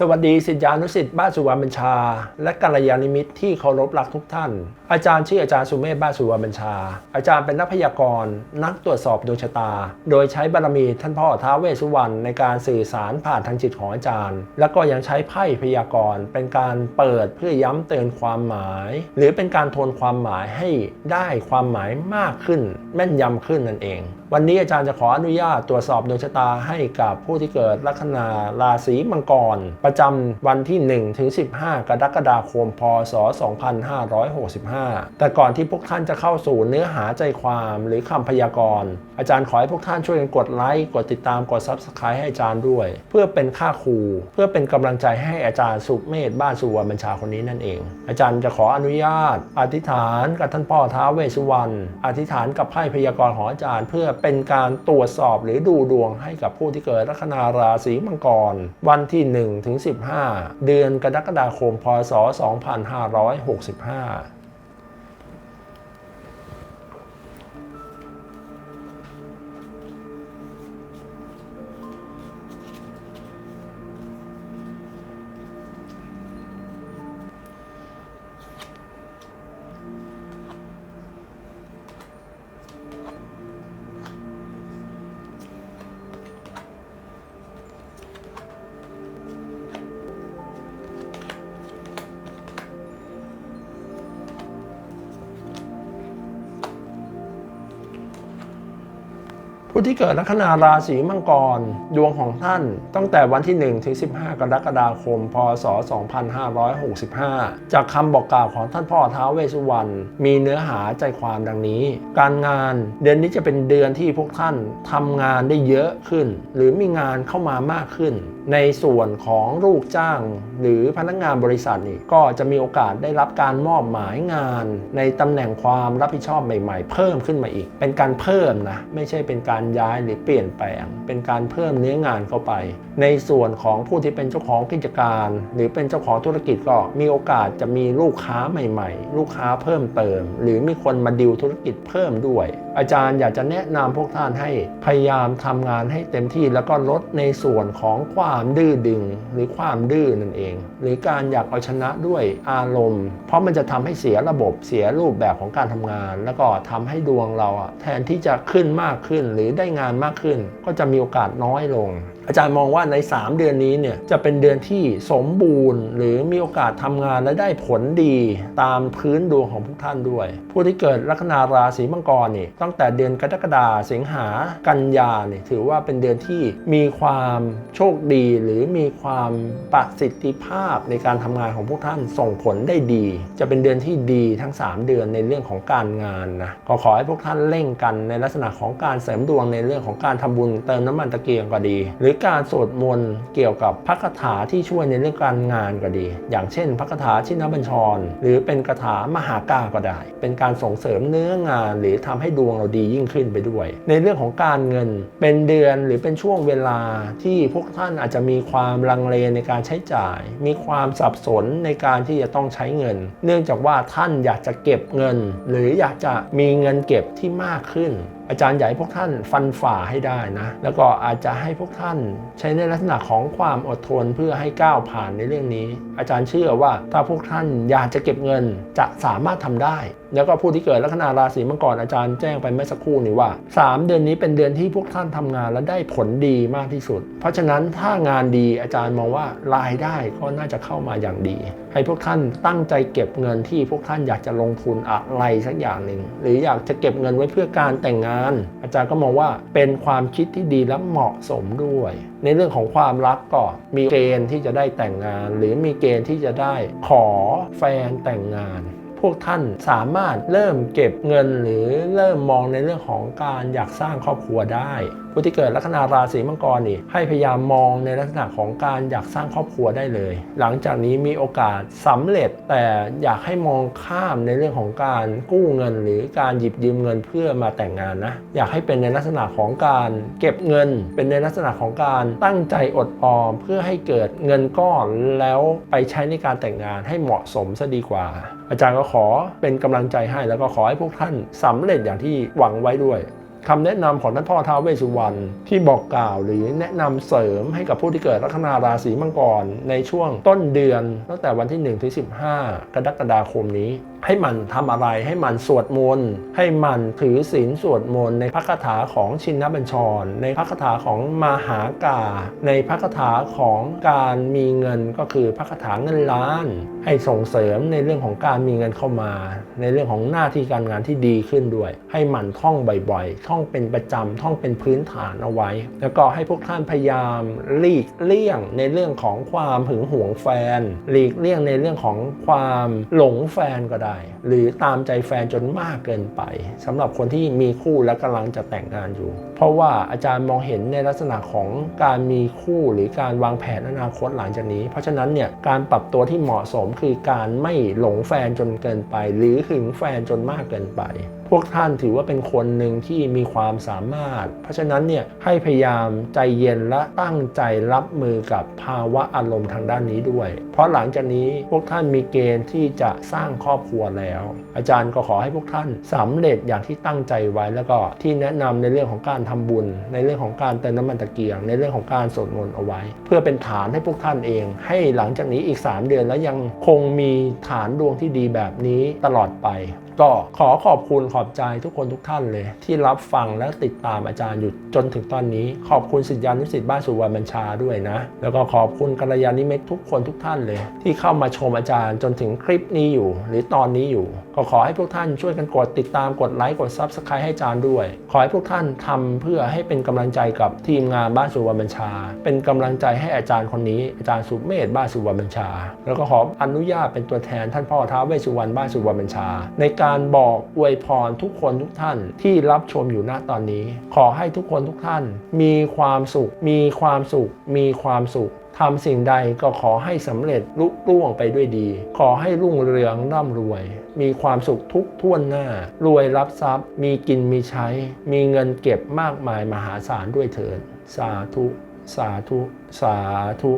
สวัสดีศิษยานุศิษย์บ้านสุวรรณบัญชา และกัลยาณมิตรที่เคารพรักทุกท่าน อาจารย์ชื่ออาจารย์สุเมธบ้านสุวรรณบัญชา อาจารย์เป็นนักพยากรณ์ นักตรวจสอบดวงชะตา โดยใช้บารมีท่านพ่อท้าวเวสสุวรรณในการสื่อสารผ่านทางจิตของอาจารย์ แล้วก็ยังใช้ไพ่พยากรณ์ เป็นการเปิดเพื่อย้ำเตือนความหมาย หรือเป็นการโทนความหมายให้ได้ความหมายมากขึ้น แม่นยำขึ้นนั่นเอง วันนี้อาจารย์จะขออนุญาตตรวจสอบดวงชะตาให้กับผู้ที่เกิดลัคนาราศีมังกร ประจำวันที่ 1 ถึง 15 กรกฎาคม พศ 2565 แต่ก่อนที่พวกท่านจะเข้าสู่เนื้อหาใจความหรือคำพยากรณ์ อาจารย์ขอให้พวกท่านช่วยกันกดไลค์ กดติดตาม กด Subscribe ให้อาจารย์ด้วย เพื่อเป็นค่าครู เพื่อเป็นกำลังใจให้อาจารย์สุเมธบ้านสุวรรณบัญชาคนนี้นั่นเอง อาจารย์จะขออนุญาต อธิษฐานกับท่านพ่อท้าเวสุวรรณ อธิษฐานกับไพ่พยากรณ์ของอาจารย์เพื่อเป็นการตรวจสอบหรือดูดวงให้กับผู้ที่เกิดลัคนาราศีมังกร วันที่1ถึง15 เดือนกรกฎาคมพศ 2565 ผู้ที่เกิดลัคนาราศีมังกร ดวงของท่าน ตั้งแต่วันที่ 1 ถึง 15 กรกฎาคม พศ 2565 จากคำบอกกล่าวของท่านพ่อท้าวเวสสุวรรณมีเนื้อหาใจความดังนี้ การงานเดือนนี้จะเป็นเดือนที่พวกท่านทำงานได้เยอะขึ้น หรือมีงานเข้ามามากขึ้น ในส่วนของลูกจ้าง หรือพนักงานบริษัทนี่ก็จะมีโอกาสได้รับการมอบหมายงาน ในตำแหน่งความรับผิดชอบใหม่ ๆ เพิ่มขึ้นมาอีก เป็นการเพิ่มนะไม่ใช่เป็นการย้ายหรือเปลี่ยนแปลง เป็นการเพิ่มเนื้องานเข้าไป ในส่วนของผู้ที่เป็นเจ้าของกิจการ หรือเป็นเจ้าของธุรกิจก็มีโอกาสจะมีลูกค้าใหม่ ๆ ลูกค้าเพิ่มเติม หรือมีคนมาดิวธุรกิจเพิ่มด้วย อาจารย์อยากจะแนะนำพวกท่านให้พยายามทำงานให้เต็มที่แล้วก็ลดในส่วนของความดื้อดึง หรือความดื้อนั่นเอง หรือการอยากเอาชนะด้วยอารมณ์ เพราะมันจะทำให้เสียระบบเสียรูปแบบของการทำงาน แล้วก็ทำให้ดวงเราแทนที่จะขึ้นมากขึ้นหรือือได้งานมากขึ้น ก็จะมีโอกาสน้อยลง อาจารย์มองว่าใน 3 เดือนนี้เนี่ยจะเป็นเดือนที่สมบูรณ์ หรือมีโอกาสทำงานและได้ผลดีตามพื้นดวงของพวกท่านด้วย ผู้ที่เกิดลัคนาราศีมังกรนี่ตั้งแต่เดือนกรกฎาสิงหากันยาเนี่ยถือว่าเป็นเดือนที่มีความโชคดี หรือมีความประสิทธิภาพในการทำงานของพวกท่านส่งผลได้ดี จะเป็นเดือนที่ดีทั้ง 3 เดือนในเรื่องของการงานนะก็ขอให้พวกท่านเร่งกันในลักษณะของการเสริมดวงในเรื่องของการทำบุญเติมน้ำมันตะเกียงก็ดี หรือการสวดมนต์เกี่ยวกับพระคาถาที่ช่วยในเรื่องการงานก็ดี อย่างเช่น พระคาถาชินบัญชร หรือเป็นคาถามหากาก็ได้ เป็นการส่งเสริมเนื้องาน หรือทำให้ดวงเราดียิ่งขึ้นไปด้วย ในเรื่องของการเงินเป็นเดือนหรือเป็นช่วงเวลาที่พวกท่านอาจจะมีความลังเลในการใช้จ่าย มีความสับสนในการที่จะต้องใช้เงิน เนื่องจากว่าท่านอยากจะเก็บเงิน หรืออยากจะมีเงินเก็บที่มากขึ้น อาจารย์อยากให้พวกท่านฟันฝ่าให้ได้นะ แล้วก็อาจจะให้พวกท่านใช้ในลักษณะของความอดทนเพื่อให้ก้าวผ่านในเรื่องนี้ อาจารย์เชื่อว่าถ้าพวกท่านอยากจะเก็บเงินจะสามารถทำได้แล้วก็ผู้ที่เกิดลัคนาราศีมังกรอาจารย์แจ้งไปเมื่อสักครู่นี้ว่า 3 เดือนนี้เป็นเดือนที่พวกท่านทำงานและได้ผลดีมากที่สุด เพราะฉะนั้นถ้างานดีอาจารย์มองว่ารายได้ก็น่าจะเข้ามาอย่างดี ให้พวกท่านตั้งใจเก็บเงินที่พวกท่านอยากจะลงทุนอะไรสักอย่างหนึ่งหรืออยากจะเก็บเงินไว้เพื่อการแต่งงาน อาจารย์ก็มองว่าเป็นความคิดที่ดีและเหมาะสมด้วย ในเรื่องของความรักก็มีเกณฑ์ที่จะได้แต่งงาน หรือมีเกณฑ์ที่จะได้ขอแฟนแต่งงาน พวกท่านสามารถเริ่มเก็บเงินหรือเริ่มมองในเรื่องของการอยากสร้างครอบครัวได้ผู้ที่เกิดลัคนาราศีมังกรนี่ให้พยายามมองในลักษณะของการอยากสร้างครอบครัวได้เลย หลังจากนี้มีโอกาสสำเร็จแต่อยากให้มองข้ามในเรื่องของการกู้เงิน หรือการหยิบยืมเงินเพื่อมาแต่งงานนะอยากให้เป็นในลักษณะของการเก็บเงิน เป็นในลักษณะของการตั้งใจอดออม เพื่อให้เกิดเงินก้อนแล้วไปใช้ในการแต่งงานให้เหมาะสมซะดีกว่า อาจารย์ก็ขอเป็นกำลังใจให้แล้วก็ขอให้พวกท่านสำเร็จอย่างที่หวังไว้ด้วย คำแนะนำของท่านพ่อท้าวเวสุวรรณที่บอกกล่าวหรือแนะนำเสริมให้กับผู้ที่เกิดลัคนาราศีมังกรในช่วงต้นเดือนตั้งแต่วันที่1ถึง15 กรกฎาคมนี้ให้มันทำอะไรให้มันสวดมนต์ให้มันถือศีลสวดมนต์ในพระคาถาของชินบัญชร ในพระคาถาของมหากา ในพระคาถาของการมีเงินก็คือพระคาถาเงินล้าน ให้ส่งเสริมในเรื่องของการมีเงินเข้ามา ในเรื่องของหน้าที่การงานที่ดีขึ้นด้วย ให้มันท่องบ่อยๆ ท่องเป็นประจำท่องเป็นพื้นฐานเอาไว้ แล้วก็ให้พวกท่านพยายามหลีกเลี่ยงในเรื่องของความหึงหวงแฟน หลีกเลี่ยงในเรื่องของความหลงแฟนก็ได้หรือตามใจแฟนจนมากเกินไปสำหรับคนที่มีคู่และกำลังจะแต่งงานอยู่ เพราะว่าอาจารย์มองเห็นในลักษณะของการมีคู่หรือการวางแผนอนาคตหลังจากนี้ เพราะฉะนั้นเนี่ยการปรับตัวที่เหมาะสมคือการไม่หลงแฟนจนเกินไป หรือหึงแฟนจนมากเกินไปพวกท่านถือว่าเป็นคนหนึ่งที่มีความสามารถ เพราะฉะนั้นเนี่ยให้พยายามใจเย็นและตั้งใจรับมือกับภาวะอารมณ์ทางด้านนี้ด้วย เพราะหลังจากนี้พวกท่านมีเกณฑ์ที่จะสร้างครอบครัวแล้ว อาจารย์ก็ขอให้พวกท่านสำเร็จอย่างที่ตั้งใจไว้แล้วก็ที่แนะนำในเรื่องของการทำบุญ ในเรื่องของการเติมน้ำมันตะเกียง ในเรื่องของการสวดมนต์เอาไว้ เพื่อเป็นฐานให้พวกท่านเอง ให้หลังจากนี้อีก 3 เดือนแล้วยังคงมีฐานดวงที่ดีแบบนี้ตลอดไป ก็ขอขอบคุณขออบใจทุกคนทุกท่านเลย ที่รับฟังและติดตามอาจารย์อยู่จนถึงตอนนี้ ขอบคุณสิทธิานุสิทธิ์บ้านสุวรรณบัญชาด้วยนะ แล้วก็ขอบคุณกัลยาณิเมตทุกคนทุกท่านเลย ที่เข้ามาชมอาจารย์จนถึงคลิปนี้อยู่ หรือตอนนี้อยู่ ก็ขอให้พวกท่านช่วยกันกดติดตามกดไลค์กดซับสไครต์ให้อาจารย์ด้วย ขอให้พวกท่านทำเพื่อให้เป็นกำลังใจกับทีมงานบ้านสุวรรณบัญชา เป็นกำลังใจให้อาจารย์คนนี้ อาจารย์สุเมธบ้านสุวรรณบัญชา แล้วก็ขออนุญาตเป็นตัวแทนท่านพ่อท้าวเวสสุวรรณบ้านสุวรรณบัญชา ในการบอกอวยพรทุกคนทุกท่านที่รับชมอยู่ณตอนนี้ ขอให้ทุกคนทุกท่าน มีความสุข มีความสุข มีความสุขทำสิ่งใดก็ขอให้สำเร็จลุล่วงไปด้วยดี ขอให้รุ่งเรืองร่ำรวย มีความสุขทุกท่วนหน้า รวยรับทรัพย์ มีกินมีใช้ มีเงินเก็บมากมายมหาศาลด้วยเถิด สาธุ สาธุ สาธุ